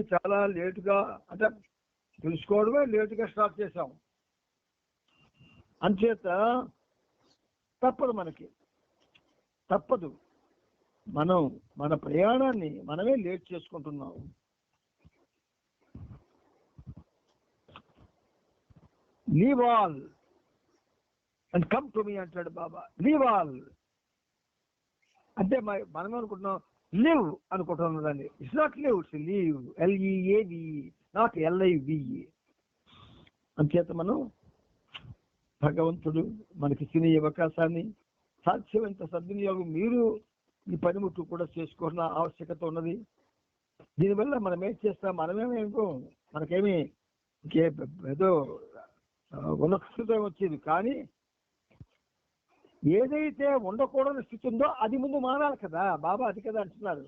చాలా లేటుగా అంటే తెలుసుకోవడమే లేటుగా స్టార్ట్ చేశాం. అంచేత తప్పదు మనకి. తప్పదు. మనం మన ప్రయాణాన్ని మనమే లేట్ చేసుకుంటున్నాం. Leave all and come to me అంటాడు బాబా. లీవ్ ఆల్ అంటే మనం అనుకుంటున్నాం లివ్ అనుకుంటున్నాను దాన్ని it's not live it's leave L E A V not L I V E అంచేత మనం భగవంతుడు మనకి ఇచ్చిన ఈ అవకాశాన్ని సాధ్యమైనంత సద్వినియోగం మీరు ఈ పనిముట్టు కూడా చేసుకోవాల్సిన ఆవశ్యకత ఉన్నది. దీనివల్ల మనం ఏం చేస్తాం? మనమేమీ ఇంకో మనకేమి ఇంకే ఏదో ఆ, ఉన్నతం వచ్చేది. కానీ ఏదైతే ఉండకూడని స్థితి ఉందో అది ముందు మారాలి కదా. బాబా అది కదా అంటున్నారు.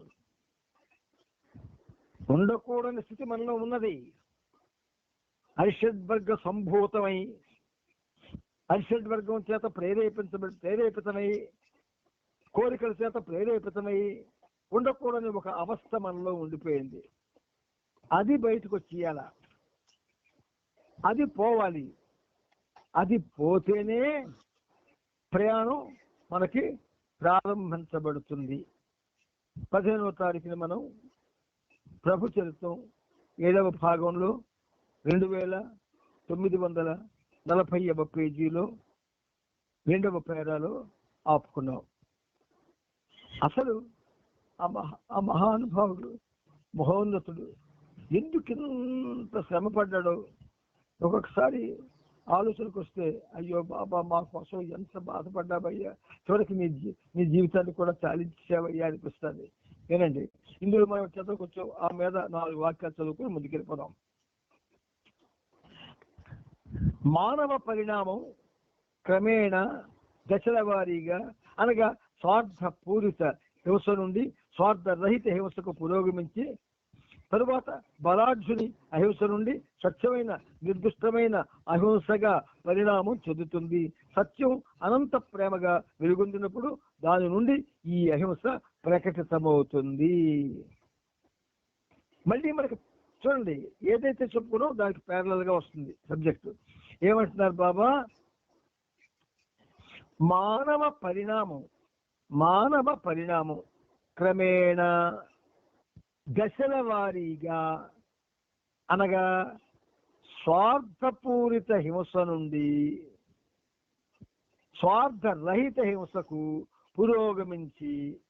ఉండకూడని స్థితి మనలో ఉన్నది. హరిషద్వర్గ సంభూతమై హరిషద్వర్గం చేత ప్రేరేపించబడి ప్రేరేపితమై కోరికల చేత ప్రేరేపితమై ఉండకూడని ఒక అవస్థ మనలో ఉండిపోయింది. అది బయటకు వచ్చేయాల? అది పోవాలి. అది పోతేనే ప్రయాణం మనకి ప్రారంభించబడుతుంది. పదిహేనవ తారీఖున మనం ప్రభు చరిత్రం ఏడవ భాగంలో రెండు వేల తొమ్మిది వందల నలభైవ పేజీలో రెండవ పేరాలో ఆపుకున్నాం. అసలు ఆ మహా ఆ మహానుభావుడు మహోన్నతుడు ఎందుకు ఇంత శ్రమ పడ్డాడో ఒక్కొక్కసారి ఆలోచనకు వస్తే అయ్యో బాబా మా కోసం ఎంత బాధపడ్డావయ్యా? చివరికి మీ మీ జీవితాన్ని కూడా చాలించావయ్యా అనిపిస్తుంది. ఏనండి ఇందులో మనం చదువుకొచ్చు ఆ మీద నాలుగు వాక్యాలు చదువుకుని ముందుకెళ్ళిపోదాం. మానవ పరిణామం క్రమేణ దశల వారీగా అనగా స్వార్థ పూరిత హింస నుండి స్వార్థ రహిత హింసకు పురోగమించి తరువాత బలాఢ్యుని అహింస నుండి స్వచ్ఛమైన నిర్దిష్టమైన అహింసగా పరిణామం చెందుతుంది. సత్యం అనంత ప్రేమగా వెలుగొందినప్పుడు దాని నుండి ఈ అహింస ప్రకటితమవుతుంది. మళ్ళీ మనకి చూడండి ఏదైతే చెప్పుకునో దానికి ప్యారలల్గా వస్తుంది సబ్జెక్టు ఏమంటున్నారు బాబా? మానవ పరిణామం మానవ పరిణామం క్రమేణ దశల వారీగా అనగా స్వార్థపూరిత హింస నుండి స్వార్థరహిత హింసకు పురోగమించి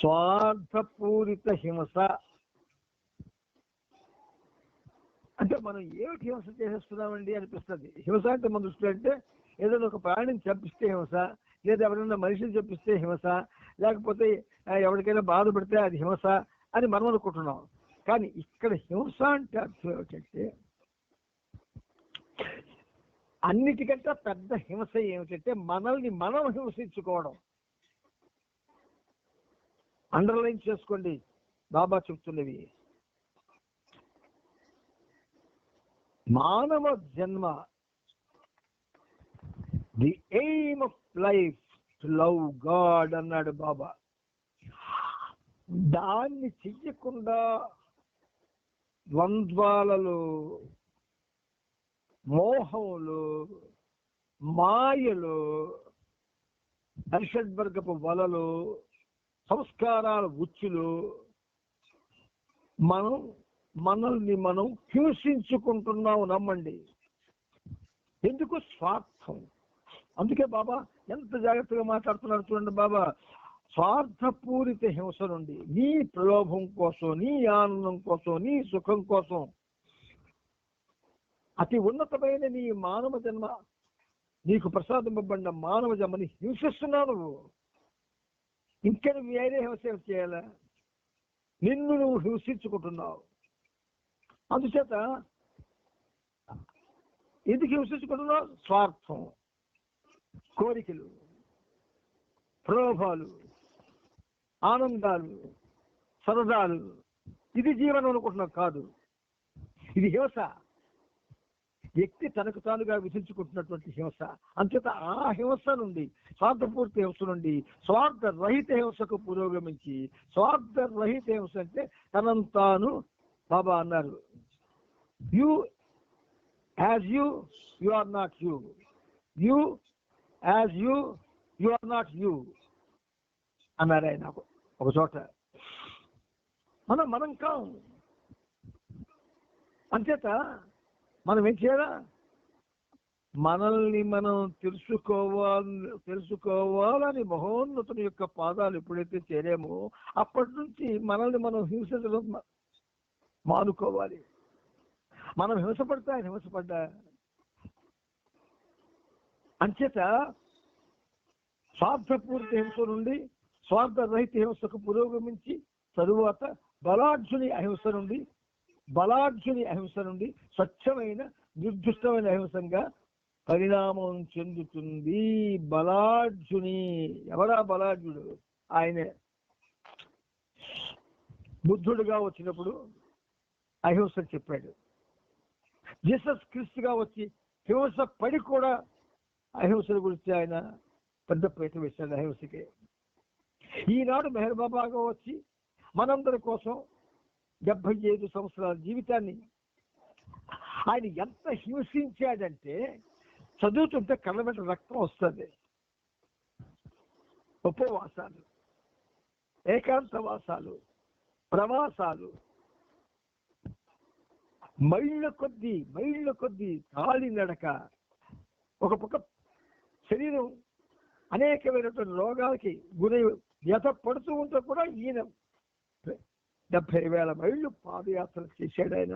స్వార్థపూరిత హింస. అంటే మనం ఏమిటి హింస చేసేస్తున్నామండి అనిపిస్తుంది. హింస అంటే మన దృష్టి అంటే ఏదైనా ఒక ప్రాణిని చంపిస్తే హింస లేదా ఎవరైనా మనిషిని చంపిస్తే హింస లేకపోతే ఎవరికైనా బాధ పెడితే అది హింస అని మనం అనుకుంటున్నాం. కానీ ఇక్కడ హింస అంటే అర్థం ఏమిటంటే అన్నిటికంటే పెద్ద హింస ఏమిటంటే మనల్ని మనం హింసించుకోవడం. అండర్లైన్ చేసుకోండి బాబా చెప్తున్నవి. మానవ జన్మ the aim of life to love God అన్నాడు బాబా. దాన్ని చెయ్యకుండా ద్వంద్వాలలో మోహంలో మాయలో హర్షడ్వర్గపు వలలు సంస్కారాల ఉచ్చులు మనం మనల్ని మనం హింసించుకుంటున్నాం నమ్మండి. ఎందుకు? స్వార్థం. అందుకే బాబా ఎంత జాగ్రత్తగా మాట్లాడుతున్నారు చూడండి బాబా. స్వార్థపూరిత హింస నుండి నీ ప్రలోభం కోసం నీ ఆనందం కోసం నీ సుఖం కోసం అతి ఉన్నతమైన నీ మానవ జన్మ నీకు ప్రసాదింపబడిన మానవ జన్మని హింసిస్తున్నావు నువ్వు. ఇంకా నువ్వు వేరే హింస చేయాలా? నిన్ను నువ్వు హింసించుకుంటున్నావు. అందుచేత ఎందుకు హింసించుకుంటున్నావు? స్వార్థం. కోరికలు ప్రలోభాలు ఆనందాలు సరదాలు. ఇది జీవనం అనుకుంటున్నావు కాదు. ఇది హింస. వ్యక్తి తనకు తానుగా విధించుకుంటున్నటువంటి హింస. అంచేత ఆ హింస నుండి స్వార్థపూర్తి హింస నుండి స్వార్థ రహిత హింసకు పురోగమించి స్వార్థ రహిత హింస అంటే తనను తాను బాబా అన్నారు. You as you you are not you you as you you are not you అన్నారు ఆయన ఒక- చోట మనం మనం కాం అంచేత మనం ఏం చేయాలా మనల్ని మనం తెలుసుకోవాలి తెలుసుకోవాలని మహోన్నతుని యొక్క పాదాలు ఎప్పుడైతే చేరామో అప్పటి నుంచి మనల్ని మనం హింసించడం మానుకోవాలి మనం హింసపడతా ఆయన హింసపడ్డా అంచేత స్వార్థపూరిత హింస నుండి స్వార్థ రహిత హింసకు పురోగమించి తరువాత బలార్జుని అహింస నుండి బలార్జుని అహింస నుండి స్వచ్ఛమైన నిర్దిష్టమైన అహింసంగా పరిణామం చెందుతుంది బలార్జుని. ఎవరా బలార్జుడు? ఆయనే. బుద్ధుడుగా వచ్చినప్పుడు అహింస చెప్పాడు. జీసస్ క్రీస్తుగా వచ్చి హింస పడి కూడా అహింసల గురించి ఆయన పెద్ద పీట వేశాడు అహింసకి. ఈనాడు మెహర్బాబాగా వచ్చి మనందరి కోసం డెబ్బై ఐదు సంవత్సరాల జీవితాన్ని ఆయన ఎంత హింసించాడంటే చదువుతుంటే కళ్ళ వెంట రక్తం వస్తుంది. ఉపవాసాలు ఏకాంతవాసాలు ప్రవాసాలు మైళ్ళ కొద్దీ మైళ్ళ కొద్దీ కాలి నడక ఒక పక్క శరీరం అనేకమైనటువంటి రోగాలకి గురై వ్యత పడుతూ ఉంటే కూడా ఈయన డెబ్బై వేల మైళ్ళు పాదయాత్ర చేశాడు ఆయన.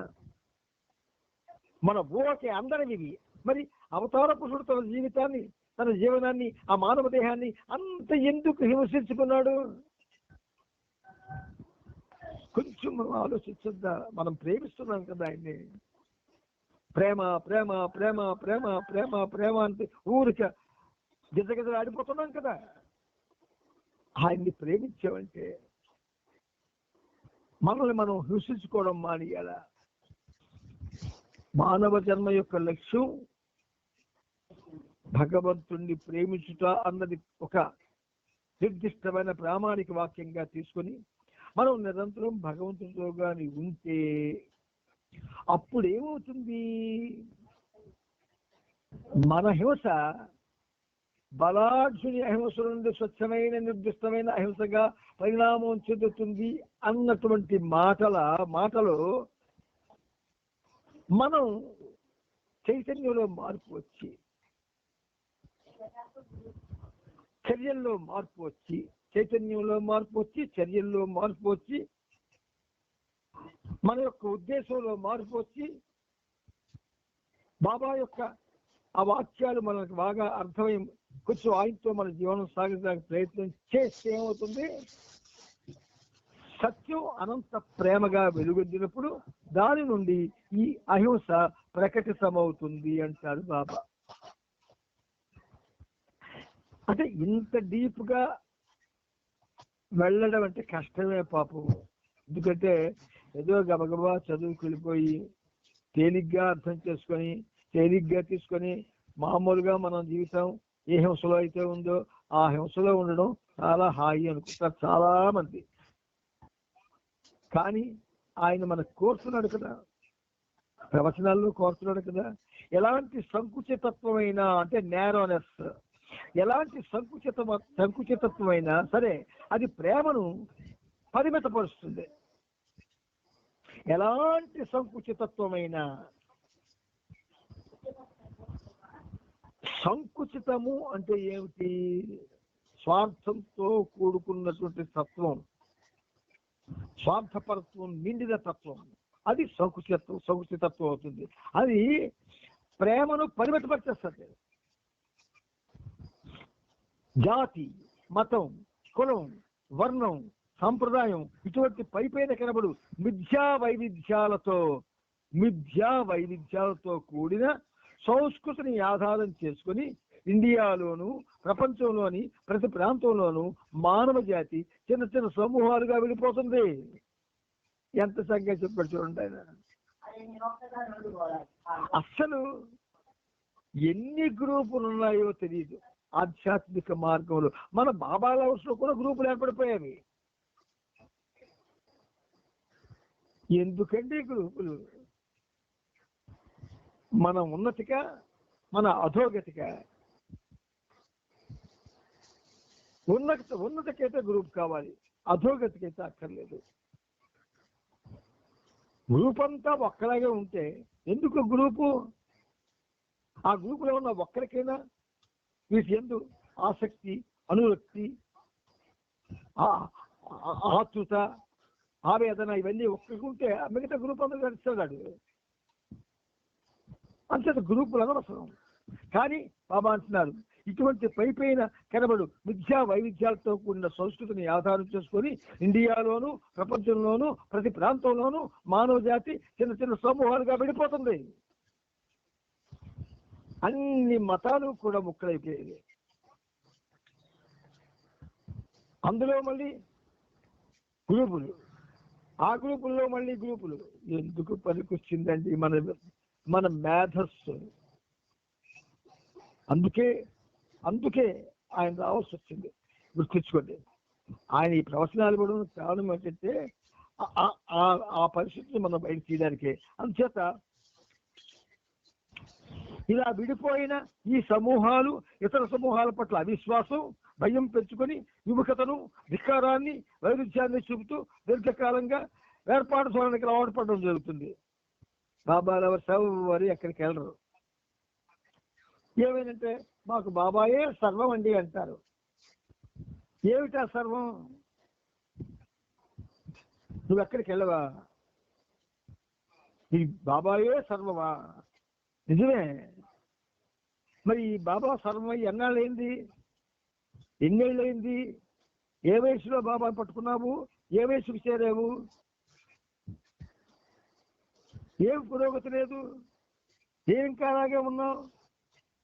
మన ఊహకి అందరివి మరి అవతార పురుషుడు తన జీవితాన్ని తన జీవనాన్ని ఆ మానవ దేహాన్ని అంత ఎందుకు హింసించుకున్నాడు? కొంచెం మనం ఆలోచించద్దా? మనం ప్రేమిస్తున్నాం కదా ఆయన్ని. ప్రేమ ప్రేమ ప్రేమ ప్రేమ ప్రేమ ప్రేమ అంటే ఊరిక గిజగిజ ఆడిపోతున్నాం కదా. ఆయన్ని ప్రేమించామంటే మనల్ని మనం హింసించుకోవడం మానేయాల? మానవ జన్మ యొక్క లక్ష్యం భగవంతుణ్ణి ప్రేమించుట అన్నది ఒక నిర్దిష్టమైన ప్రామాణిక వాక్యంగా తీసుకొని మనం నిరంతరం భగవంతుడితో గాని ఉంటే అప్పుడేమవుతుంది? మన హింస బలాఢ్యుని అహింస నుండి స్వచ్ఛమైన నిర్దిష్టమైన అహింసగా పరిణామం చెందుతుంది అన్నటువంటి మాటల మాటలు మనం చైతన్యంలో మార్పు వచ్చి చర్యల్లో మార్పు వచ్చి చైతన్యంలో మార్పు వచ్చి చర్యల్లో మార్పు వచ్చి మన యొక్క ఉద్దేశంలో మార్పు వచ్చి బాబా యొక్క ఆ వాక్యాలు మనకు బాగా అర్థమై కొంచెం ఆయనతో మన జీవనం సాగించడానికి ప్రయత్నం చేస్తే ఏమవుతుంది? సత్యం అనంత ప్రేమగా వెలుగొందినప్పుడు దాని నుండి ఈ అహింస ప్రకటితమవుతుంది అంటారు బాబా. అంటే ఇంత డీప్గా వెళ్ళడం అంటే కష్టమే పాపం. ఎందుకంటే ఏదో గబగబా చదువుకు వెళ్ళిపోయి తేలిగ్గా అర్థం చేసుకొని తేలిగ్గా తీసుకొని మామూలుగా మనం జీవితం ఏ హింసలో అయితే ఉందో ఆ హింసలో ఉండడం చాలా హాయి అనుకుంటారు చాలా మంది. కానీ ఆయన మనకు కోరుతున్నాడు కదా. ప్రవచనాల్లో కోరుతున్నాడు కదా. ఎలాంటి సంకుచితత్వమైన అంటే నేరోనెస్ ఎలాంటి సంకుచిత సంకుచితత్వమైనా సరే అది ప్రేమను పరిమితపరుస్తుంది. ఎలాంటి సంకుచితత్వమైనా సంకుచితము అంటే ఏమిటి? స్వార్థంతో కూడుకున్నటువంటి తత్వం స్వార్థపరత్వం నిండిన తత్వం. అది సంకుచితత్వం సంకుచితత్వం అవుతుంది. అది ప్రేమను పరిమితపరిచేస్తుంది. జాతి మతం కులం వర్ణం సంప్రదాయం ఇటువంటి పైపైన కనబడు మిథ్యా వైవిధ్యాలతో మిథ్యా వైవిధ్యాలతో కూడిన సంస్కృతిని ఆధారం చేసుకొని ఇండియాలోను ప్రపంచంలోని ప్రతి ప్రాంతంలోనూ మానవ జాతి చిన్న చిన్న సమూహాలుగా వెళ్ళిపోతుంది. ఎంత సంఖ్య చెప్పాడు చూడండి ఆయన. అస్సలు ఎన్ని గ్రూపులు ఉన్నాయో తెలియదు ఆధ్యాత్మిక మార్గంలో మన బాబాల హౌస్లో కూడా గ్రూపులు ఏర్పడిపోయాయి. ఎందుకండి గ్రూపులు? మన ఉన్నతిగా మన అధోగతిగా ఉన్నత ఉన్నతకైతే గ్రూప్ కావాలి అధోగతికైతే అక్కర్లేదు. గ్రూప్ అంతా ఒక్కలాగే ఉంటే ఎందుకు గ్రూపు? ఆ గ్రూపులో ఉన్న ఒక్కరికైనా వీటి ఎందు ఆసక్తి అనురక్తి ఆ- ఆతృత ఆవేదన ఇవన్నీ ఒక్కరికి ఉంటే ఆ మిగతా గ్రూప్ అందరూ నడుస్తున్నాడు అంతటి గ్రూపులు అనవసరం కానీ బాబా అంటున్నారు ఇటువంటి పై పైన కనబడు విద్యా వైవిధ్యాలతో కూడిన సంస్కృతిని ఆధారం చేసుకొని ఇండియాలోను ప్రపంచంలోను ప్రతి ప్రాంతంలోనూ మానవ జాతి చిన్న చిన్న సమూహాలుగా విడిపోతుంది. అన్ని మతాలు కూడా ముక్కలైపోయాయి. అందులో మళ్ళీ గ్రూపులు. ఆ గ్రూపుల్లో మళ్ళీ గ్రూపులు. ఎందుకు పనికొచ్చిందండి మన మన మేధస్సు. అందుకే అందుకే ఆయన రావాల్సి వచ్చింది. గుర్తించుకోండి. ఆయన ఈ ప్రవచనాలు ఇవ్వడం కారణం ఏంటంటే ఆ- పరిస్థితిని మనం బయట తీయడానికి. అందుచేత ఇలా విడిపోయిన ఈ సమూహాలు ఇతర సమూహాల పట్ల అవిశ్వాసం భయం పెంచుకొని విముఖతను ధిక్కారాన్ని వైరుధ్యాన్ని చూపుతూ దీర్ఘకాలంగా ఏర్పాటు ధోరణికి అలవాటు పడడం జరుగుతుంది. బాబాలు ఎవరు వారు ఎక్కడికి వెళ్ళరు. ఏమైందంటే మాకు బాబాయే సర్వం అండి అంటారు. ఏమిటా సర్వం? నువ్వు ఎక్కడికి వెళ్ళవా? ఈ బాబాయే సర్వమా? నిజమే. మరి ఈ బాబా సర్వమై ఎన్నాళ్ళైంది ఎన్నేళ్ళైంది ఏ వయసులో బాబా పట్టుకున్నావు? ఏ వయసుకు చేరావు? ఏం పురోగతి లేదు. ఏం ఇంకా అలాగే ఉన్నావు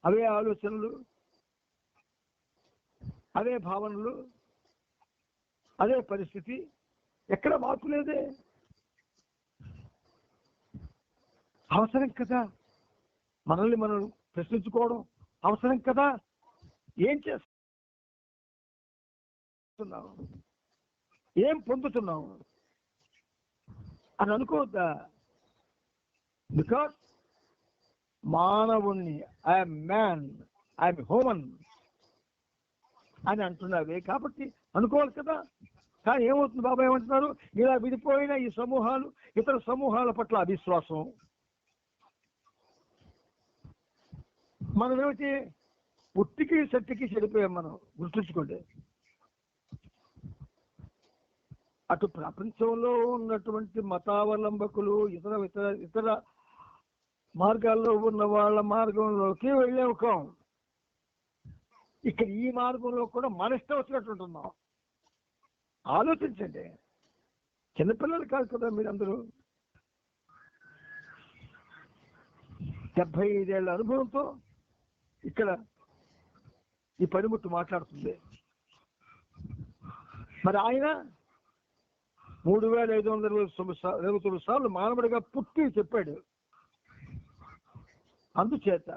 అవే ఆలోచనలు. అదే భావనలు. అదే పరిస్థితి. ఎక్కడ మార్పు లేదే. అవసరం కదా. మనల్ని మనం ప్రశ్నించుకోవడం అవసరం కదా. ఏం చేస్తున్నావు? ఏం పొందుతున్నావు? అని అనుకోవద్దా? బికాస్ మానవుణ్ణి ఐఎమ్ మ్యాన్ ఐఎమ్ హ్యూమన్ అని అంటున్నావే. కాబట్టి అనుకోవాలి కదా. కానీ ఏమవుతుంది బాబా? ఏమంటున్నారు? ఇలా విడిపోయిన ఈ సమూహాలు ఇతర సమూహాల పట్ల అవిశ్వాసం. మనం ఏమిటి పుట్టికి శక్తికి చెడిపోయాం మనం. గుర్తుంచుకోండి. అటు ప్రపంచంలో ఉన్నటువంటి మతావలంబకులు ఇతర ఇతర ఇతర మార్గాల్లో ఉన్న వాళ్ళ మార్గంలోకి వెళ్ళే ముఖం. ఇక్కడ ఈ మార్గంలో కూడా మన ఇష్టం వచ్చినట్టు ఉంటున్నాం. ఆలోచించండి. చిన్నపిల్లలు కాదు కదా మీరందరూ. డెబ్బై ఐదేళ్ళ అనుభవంతో ఇక్కడ ఈ పనిముట్టు మాట్లాడుతుంది. మరి ఆయన మూడు వేల ఐదు వందల తొమ్మిది ఇరవై తొమ్మిది సార్లు మానవుడిగా పుట్టి చెప్పాడు. అందుచేత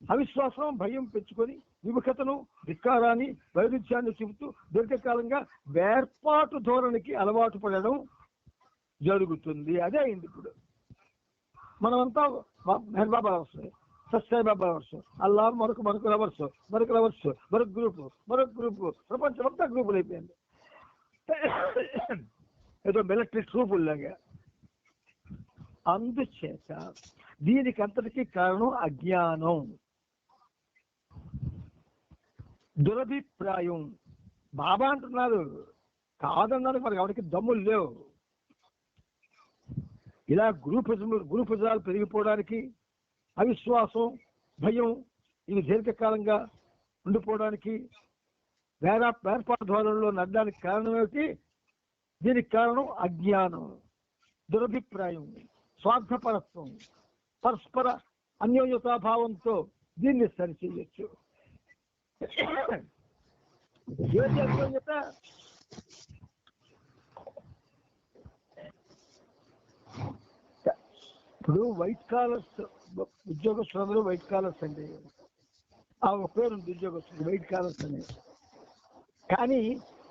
అవిశ్వాసం భయం పెంచుకొని విముఖతను ధిక్కారాన్ని వైరుధ్యాన్ని చూపుతూ దీర్ఘకాలంగా వేర్పాటు ధోరణికి అలవాటు పడడం జరుగుతుంది. అదే అయింది ఇప్పుడు. మనమంతా మెహర్ బాబా లవర్స్ సత్సాయి బాబా లవర్స్ అల్లా మరొక మరొక లవర్స్ మరొక లవర్స్ మరొక గ్రూప్ మరొక గ్రూప్ ప్రపంచం అంతా గ్రూపులు అయిపోయింది. ఏదో మిలిటరీ ట్రూపుల్లాగా. అందుచేత దీనికి అంతటికీ కారణం అజ్ఞానం. దురభిప్రాయం. బాబా అంటున్నారు కాదన్నారు మనకి ఎవరికి దమ్ములు లేవు. ఇలా గ్రూపిజం గ్రూపిజాలు పెరిగిపోవడానికి అవిశ్వాసం భయం ఇవి దీర్ఘకాలంగా ఉండిపోవడానికి వేర వేర్పాటు ధోరణిలో నడడానికి కారణం ఏమిటి? దీనికి కారణం అజ్ఞానం దురభిప్రాయం స్వార్థపరత్వం. పరస్పర అన్యోన్యతాభావంతో దీన్ని సరిచేయచ్చు. ఏది అన్యోన్యత? ఇప్పుడు వైట్ కాలర్స్ ఉద్యోగస్తులందరూ వైట్ కాలర్స్ అండి. ఆ ఒక పేరు ఉంది ఉద్యోగస్తులు వైట్ కాలర్స్ అని. కానీ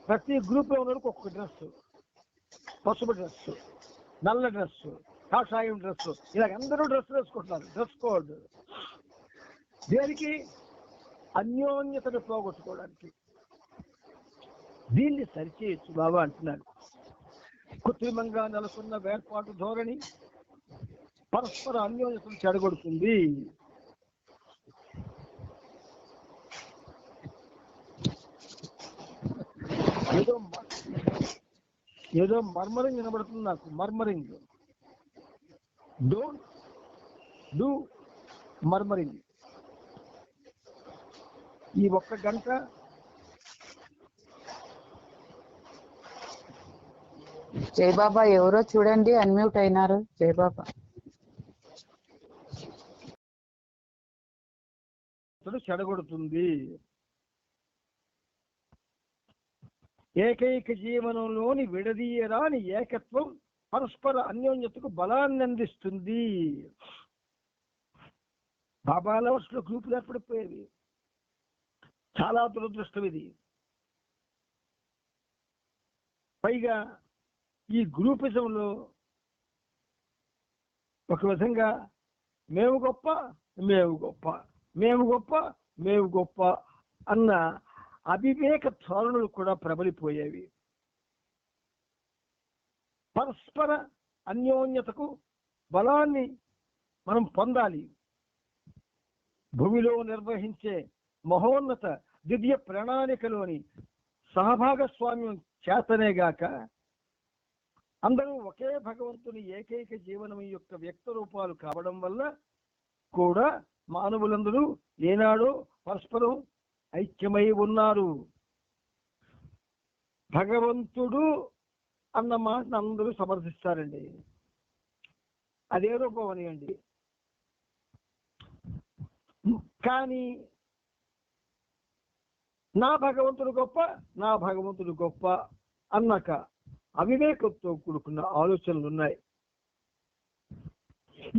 ప్రతి గ్రూప్లో ఉన్నవాడికి ఒక్కొక్క డ్రెస్ పసుపు డ్రెస్ నల్ల డ్రెస్ కాషాయం డ్రెస్ ఇలా అందరూ డ్రెస్ వేసుకుంటున్నారు. Dress code. దేనికి? అన్యోన్యతను పోగొట్టుకోవడానికి. దీన్ని సరిచేయచ్చు బాబా అంటున్నాడు. కృత్రిమంగా నెలకొన్న వేర్పాటు ధోరణి పరస్పర అన్యోన్యతను చెడగొడుతుంది. ఏదో ఏదో మర్మరింగ్ వినబడుతుంది నాకు. మర్మరింగ్. Don't do murmuring. ఈ ఒక్క గంట జయబాబా ఎవరో చూడండి అన్మ్యూట్ అయినారు. జయబాబా. చెడగొడుతుంది. ఏకైక జీవనంలోని విడదీయరాని ఏకత్వం పరస్పర అన్యోన్యతకు బలాన్ని అందిస్తుంది. బాబా లవర్స్లో గ్రూపులు ఏర్పడిపోయేవి. చాలా దురదృష్టం ఇది. పైగా ఈ గ్రూపిజంలో ఒక విధంగా మేము గొప్ప మేము గొప్ప మేము గొప్ప మేము గొప్ప అన్న అవివేక ధోరణులు కూడా ప్రబలిపోయేవి. పరస్పర అన్యోన్యతకు బలాన్ని మనం పొందాలి. భూమిలో నిర్వహించే మహోన్నత దివ్య ప్రణాళికలోని సహభాగస్వామ్యం చేతనేగాక అందరూ ఒకే భగవంతుని ఏకైక జీవనం యొక్క వ్యక్త రూపాలు కావడం వల్ల కూడా మానవులందరూ ఏనాడో పరస్పరం ఐక్యమై ఉన్నారు. భగవంతుడు అన్న మాటను అందరూ సమర్థిస్తారండి. అదే రూపం అనియండి కానీ నా భగవంతుడు గొప్ప నా భగవంతుడు గొప్ప అన్నాక అవివేకంతో కూడుకున్న ఆలోచనలు ఉన్నాయి.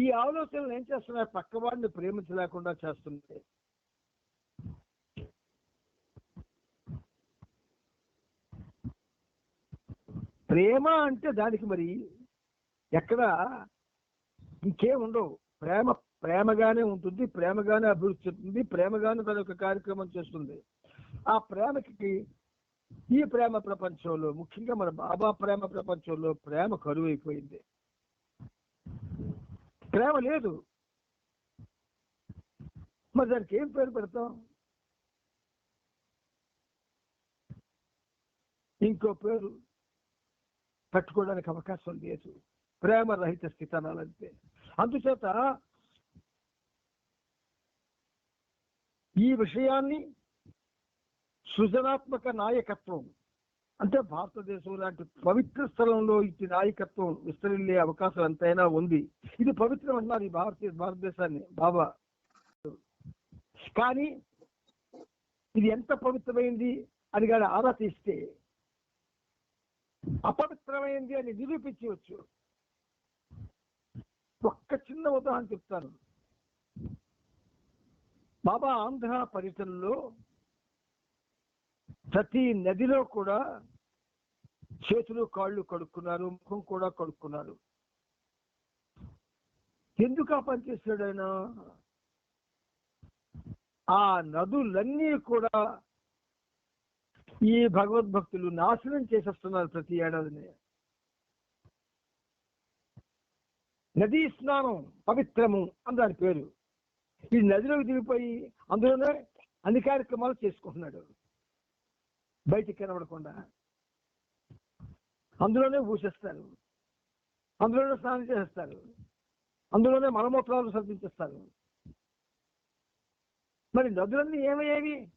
ఈ ఆలోచనలు ఏం చేస్తున్నాయి? పక్కవాడిని ప్రేమించలేకుండా చేస్తున్నాయి. ప్రేమ అంటే దానికి మరి ఎక్కడ ఇంకేం ఉండవు. ప్రేమ ప్రేమగానే ఉంటుంది ప్రేమగానే అభివృద్ధి చెందుతుంది ప్రేమగానే తన యొక్క కార్యక్రమం చేస్తుంది. ఆ ప్రేమకి ఈ ప్రేమ ప్రపంచంలో ముఖ్యంగా మన బాబా ప్రేమ ప్రపంచంలో ప్రేమ కరువైపోయింది. ప్రేమ లేదు. మరి దానికి ఏం పేరు పెడతాం? ఇంకో పేరు పెట్టుకోవడానికి అవకాశం లేదు. ప్రేమ రహిత స్థితనాలంటే అందుచేత ఈ విషయాన్ని సృజనాత్మక నాయకత్వం అంటే భారతదేశం లాంటి పవిత్ర స్థలంలో ఇచ్చి నాయకత్వం విస్తరిల్లే అవకాశం ఎంతైనా ఉంది. ఇది పవిత్రం అన్నారు ఈ భారతీయ భారతదేశాన్ని బాబా. కానీ ఇది ఎంత పవిత్రమైంది అని కానీ ఆరా తీస్తే అపవిత్రమైంది అని నిరూపించవచ్చు. ఒక్క చిన్న ఉదాహరణ చెప్తాను. బాబా ఆంధ్ర పర్యటనలో ప్రతి నదిలో కూడా చేతులు కాళ్ళు కడుక్కున్నారు ముఖం కూడా కడుక్కున్నారు. ఎందుకు ఆ పని చేశాడు ఆయన? ఆ నదులన్నీ కూడా ఈ భగవద్భక్తులు నాశనం చేసేస్తున్నారు ప్రతి ఏడాదిని. నదీ స్నానం పవిత్రము అని దాని పేరు. ఈ నదిలోకి దిగిపోయి అందులోనే అన్ని కార్యక్రమాలు చేసుకుంటున్నాడు. బయటికి కనబడకుండా. అందులోనే పూసేస్తారు అందులోనే స్నానం చేసేస్తారు. అందులోనే మలమూత్రాలు సర్దించేస్తారు మరి నదులన్నీ ఏమయ్యేవి?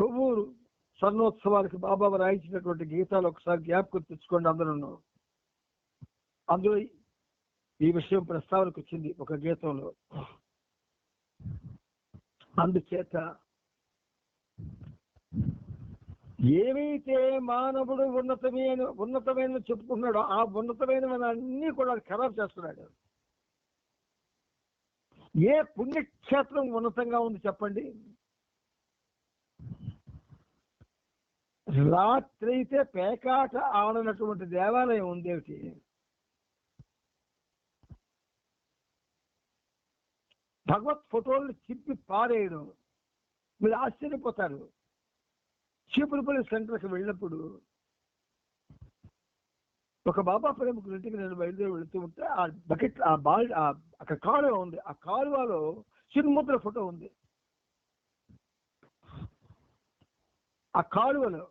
కొవ్వూరు స్వర్ణోత్సవాలకు బాబా రాయించినటువంటి గీతాలు ఒకసారి జ్ఞాపకం తెచ్చుకోండి అందరూ అందులో ఈ విషయం ప్రస్తావనకు వచ్చింది ఒక గీతంలో. అందుచేత ఏమైతే మానవుడు ఉన్నతమైన ఉన్నతమైన చెప్పుకున్నాడో ఆ ఉన్నతమైన అన్ని కూడా ఖరాబ్ చేస్తున్నాడు. ఏ పుణ్యక్షేత్రం ఉన్నతంగా ఉంది చెప్పండి? రాత్రి అయితే పేకాట ఆడనటువంటి దేవాలయం ఉందేమిటి భగవత్ ఫోటోలు చిప్పి పారేయడం. మీరు ఆశ్చర్యపోతారు. చీపురుపల్లి సెంటర్కి వెళ్ళినప్పుడు ఒక బాబా ప్రేమకు ఇంటికి నేను బయలుదేరి వెళుతూ ఉంటే ఆ బకెట్ ఆ బాల్ ఆ అక్కడ కాలువ ఉంది. ఆ కాలువలో చిరుముద్ర ఫోటో ఉంది. ఆ కాలువలో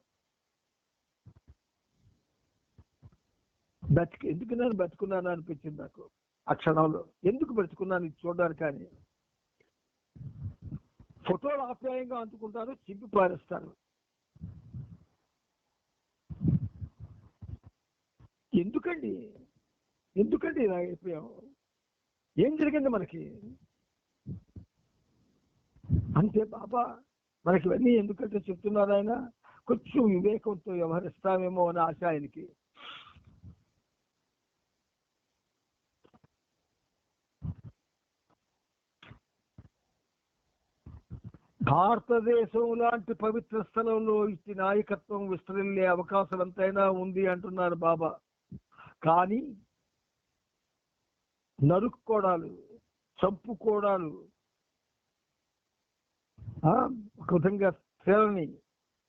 బతికి ఎందుకు నేను బతుకున్నాను అనిపించింది నాకు ఆ క్షణంలో? ఎందుకు బ్రతుకున్నాను ఇది చూడడానికి కానీ ఫోటోలు ఆప్యాయంగా అందుకుంటారు చింపి పారేస్తారు ఎందుకండి? ఎందుకండి ఇలా అయిపోయాము ఏం జరిగింది మనకి? అంతే బాబా మనకి ఇవన్నీ ఎందుకంటే చెప్తున్నారు ఆయన కొంచెం వివేకంతో వ్యవహరిస్తామేమో అని ఆశ ఆయనకి. భారతదేశం లాంటి పవిత్ర స్థలంలో ఇచ్చి నాయకత్వం విస్తరిల్లే అవకాశం ఎంతైనా ఉంది అంటున్నారు బాబా. కానీ నరుక్కోడాలు చంపుకోడాలు ఆ, ఒక విధంగా స్త్రీలని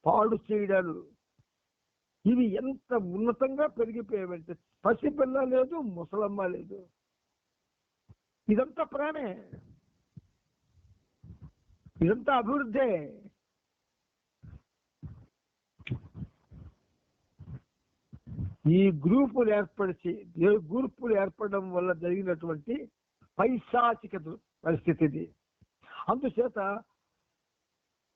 పాడు చేయడాలు ఇవి ఎంత ఉన్నతంగా పెరిగిపోయావంటే పసిపిల్ల లేదు ముసలమ్మ లేదు. ఇదంతా ప్రేమే ఇదంతా అభివృద్ధే. ఈ గ్రూపులు ఏర్పడిచి గ్రూపులు ఏర్పడడం వల్ల జరిగినటువంటి పైశాచిక పరిస్థితి ఇది అందుచేత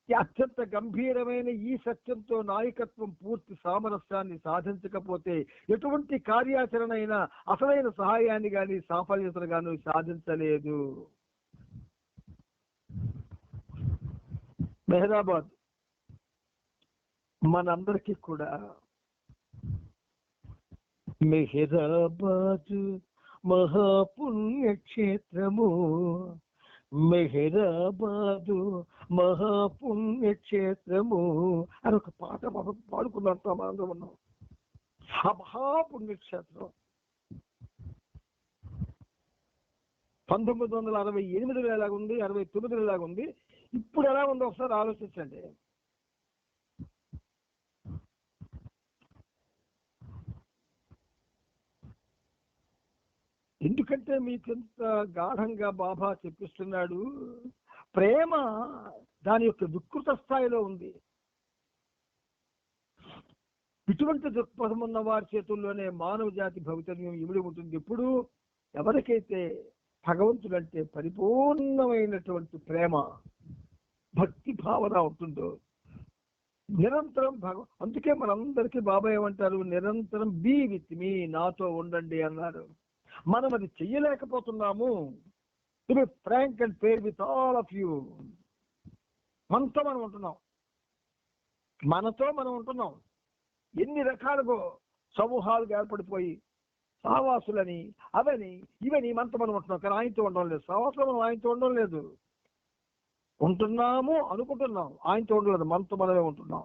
అత్యంత గంభీరమైన ఈ సత్యంతో నాయకత్వం పూర్తి సామరస్యాన్ని సాధించకపోతే ఎటువంటి కార్యాచరణ అయినా అసలైన సహాయాన్ని కానీ సాఫల్యతను గాని సాధించలేదు. మెహరాబాద్ మనందరికీ కూడా మెహరాబాద్ మహాపుణ్యక్షేత్రము మెహరాబాదు మహాపుణ్యక్షేత్రము అని ఒక పాట మనం పాడుకున్నట్టు మనందరం ఉన్నాం ఆ మహాపుణ్యక్షేత్రం పంతొమ్మిది వందల అరవై ఎనిమిది వేలాగా ఉంది అరవై తొమ్మిది వేలాగా ఉంది. ఇప్పుడు ఎలా ఉందో ఒకసారి ఆలోచించండి. ఎందుకంటే మీకు ఎంత గాఢంగా బాబా చెప్పిస్తున్నాడు ప్రేమ దాని యొక్క వికృత స్థాయిలో ఉంది. ఇటువంటి దృక్పథం ఉన్న వారి చేతుల్లోనే మానవ జాతి భవితవ్యం ఇమిడి ఉంటుంది. ఎప్పుడు ఎవరికైతే భగవంతుడంటే పరిపూర్ణమైనటువంటి ప్రేమ భక్తి భావన ఉంటుందో? నిరంతరం భగ అందుకే మనందరికీ బాబా ఏమంటారు? నిరంతరం బీ విత్ మీ నాతో ఉండండి అన్నారు. మనం అది చెయ్యలేకపోతున్నాము. To be frank and fair with all of you మనతో మనం ఉంటున్నాం. మనతో మనం ఉంటున్నాం. ఎన్ని రకాలుగా సమూహాలుగా ఏర్పడిపోయి సావాసులని అవని ఇవని మనతో మనం ఉంటున్నాం. కానీ ఆయనతో ఉండడం లేదు. సావాసులు మనం ఆయనతో ఉండడం లేదు. ఉంటున్నాము అనుకుంటున్నాం. ఆయనతో ఉండలేదు మనతో మనమే ఉంటున్నాం.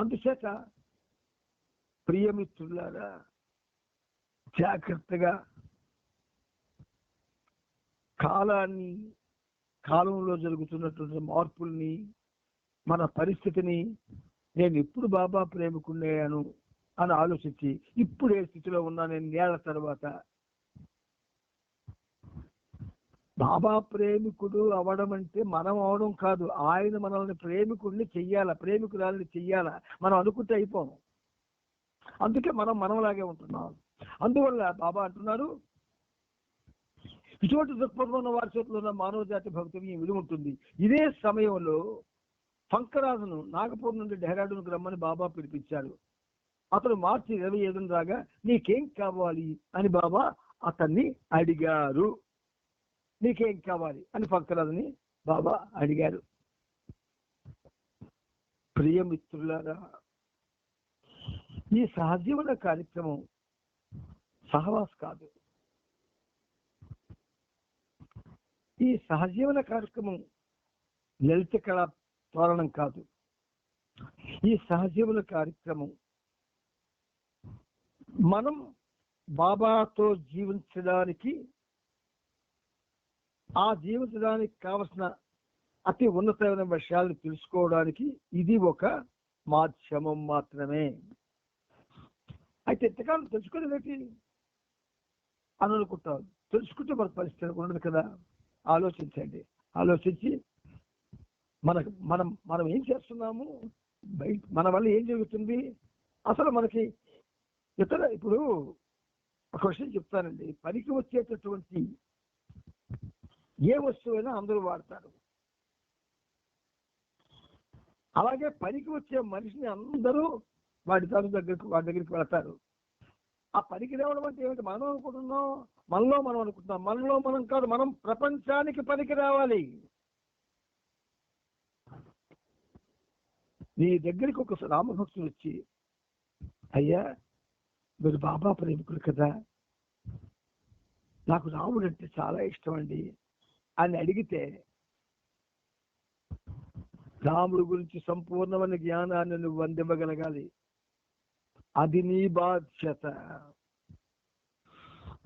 అందుచేత ప్రియమిత్రులారా జాగ్రత్తగా కాలాన్ని కాలంలో జరుగుతున్నటువంటి మార్పుల్ని మన పరిస్థితిని నేను ఎప్పుడు బాబా ప్రేమికున్నాను అని ఆలోచించి ఇప్పుడు ఏ స్థితిలో ఉన్నా నేను నేల తర్వాత బాబా ప్రేమికుడు అవడం అంటే మనం అవడం కాదు. ఆయన మనల్ని ప్రేమికుడిని చెయ్యాల ప్రేమికురాలని చెయ్యాల? మనం అనుకుంటే అయిపోం అందుకే మనం మనలాగే ఉంటున్నాం. అందువల్ల బాబా అంటున్నారు ఇటువంటి దృక్పథం ఉన్న వారి చేతిలో ఉన్న మానవ జాతి భక్తుని విలువ ఉంటుంది. ఇదే సమయంలో పంకరాజును నాగపూర్ నుండి డెహ్రాడూన్కి రమ్మని బాబా పిలిపించారు. అతను మార్చి ఇరవై ఐదున రాగా నీకేం కావాలి? అని బాబా అతన్ని అడిగారు. నీకేం కావాలి? అని పంకరాజుని బాబా అడిగారు. ప్రియమిత్రులారా ఈ సహజీవన కార్యక్రమం సహవాస్ కాదు. ఈ సహజీవన కార్యక్రమం లలిత కళా తోరణం కాదు. ఈ సహజీవన కార్యక్రమం మనం బాబాతో జీవించడానికి ఆ జీవించడానికి కావలసిన అతి ఉన్నతమైన విషయాలను తెలుసుకోవడానికి ఇది ఒక మాధ్యమం మాత్రమే. అయితే ఎంతకాలం తెలుసుకోలేదేంటి అని అనుకుంటాం తెలుసుకుంటే మన పరిస్థితి ఉండదు కదా? ఆలోచించండి. ఆలోచించి మన మనం మనం ఏం చేస్తున్నాము? బయట మన వల్ల ఏం జరుగుతుంది? అసలు మనకి ఇతర ఇప్పుడు ఒక విషయం చెప్తానండి. పనికి వచ్చేటటువంటి ఏ వస్తువైనా అందరూ వాడతారు. అలాగే పనికి వచ్చే మనిషిని అందరూ వాడి తన దగ్గరికి వాడి దగ్గరికి వెళతారు. ఆ పనికి రావడం అంటే ఏమిటి? మనం అనుకుంటున్నాం మనలో మనం అనుకుంటున్నాం. మనలో మనం కాదు మనం ప్రపంచానికి పనికి రావాలి. నీ దగ్గరికి ఒక రామభక్తుడు వచ్చి అయ్యా మీరు బాబా ప్రేమికులు కదా. నాకు రాముడు అంటే చాలా ఇష్టం అండి. అని అడిగితే రాముడు గురించి సంపూర్ణమైన జ్ఞానాన్ని నువ్వు అందివ్వగలగాలి. అది నీ బాధ్యత.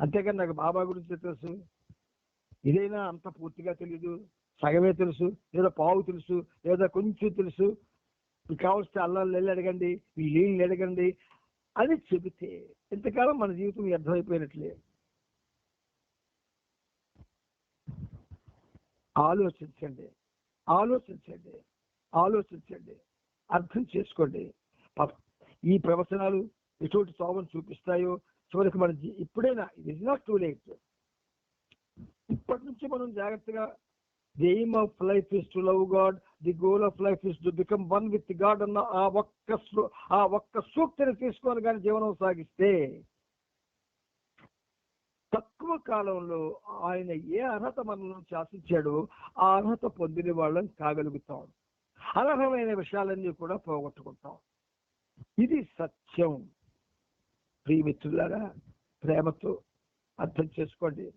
అంతేకాని నాకు బాబా గురించి తెలుసు. ఇదైనా అంత పూర్తిగా తెలీదు. సగమే తెలుసు లేదా పావు తెలుసు లేదా కొంచెం తెలుసు. మీకు కావలసిన అల్లాలు వెళ్ళి అడగండి మీ అడగండి అని చెబితే ఇంతకాలం మన జీవితం వ్యర్థమైపోయినట్లే. ఆలోచించండి. ఆలోచించండి. ఆలోచించండి. అర్థం చేసుకోండి. ఈ ప్రవచనాలు ఎటువంటి శోభను చూపిస్తాయో చివరికి మన ఇప్పుడైనా ఇది ఇస్ నాట్ టూ లేట్ ఇప్పటి నుంచి మనం జాగ్రత్తగా the aim of life is to love God the goal of life is to become one with God అన్న ఆ ఒక్క ఆ ఒక్క సూక్తిని తీసుకొని కానీ జీవనం సాగిస్తే తక్కువ కాలంలో ఆయన ఏ అర్హత మనల్ని శాసించాడో ఆ అర్హత పొందిన వాళ్ళని కాగలుగుతాం. అనర్హమైన విషయాలన్నీ కూడా పోగొట్టుకుంటాం. ఇది సత్యం. ప్రియమిత్రులారా ప్రేమతో అర్థం చేసుకోండి.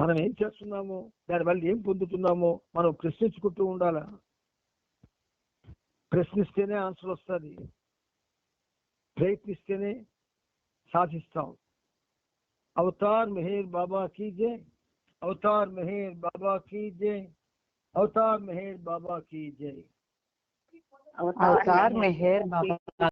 మనం ఏం చేస్తున్నాము దానివల్ల ఏం పొందుతున్నామో మనం ప్రశ్నించుకుంటూ ఉండాలా? ప్రశ్నిస్తేనే ఆన్సర్ వస్తుంది. ప్రయత్నిస్తేనే సాధిస్తాం. اوتار مہیر بابا کیجے اوتار مہیر بابا کیجے اوتار مہیر بابا کیجے اوتار مہیر بابا